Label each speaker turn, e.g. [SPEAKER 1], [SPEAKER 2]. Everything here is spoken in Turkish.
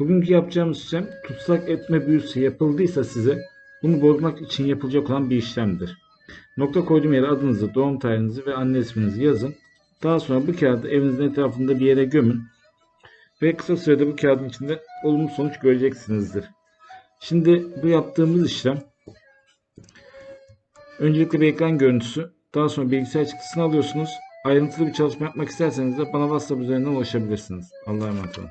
[SPEAKER 1] Bugünkü yapacağımız işlem tutsak etme büyüsü yapıldıysa size bunu bozmak için yapılacak olan bir işlemdir. Nokta koyduğum yere adınızı, doğum tarihinizi ve anne isminizi yazın. Daha sonra bu kağıdı evinizin etrafında bir yere gömün. Ve kısa sürede bu kağıdın içinde olumlu sonuç göreceksinizdir. Şimdi bu yaptığımız işlem öncelikle bir ekran görüntüsü, daha sonra bilgisayar çıktısını alıyorsunuz. Ayrıntılı bir çalışma yapmak isterseniz de bana WhatsApp üzerinden ulaşabilirsiniz. Allah'a emanet olun.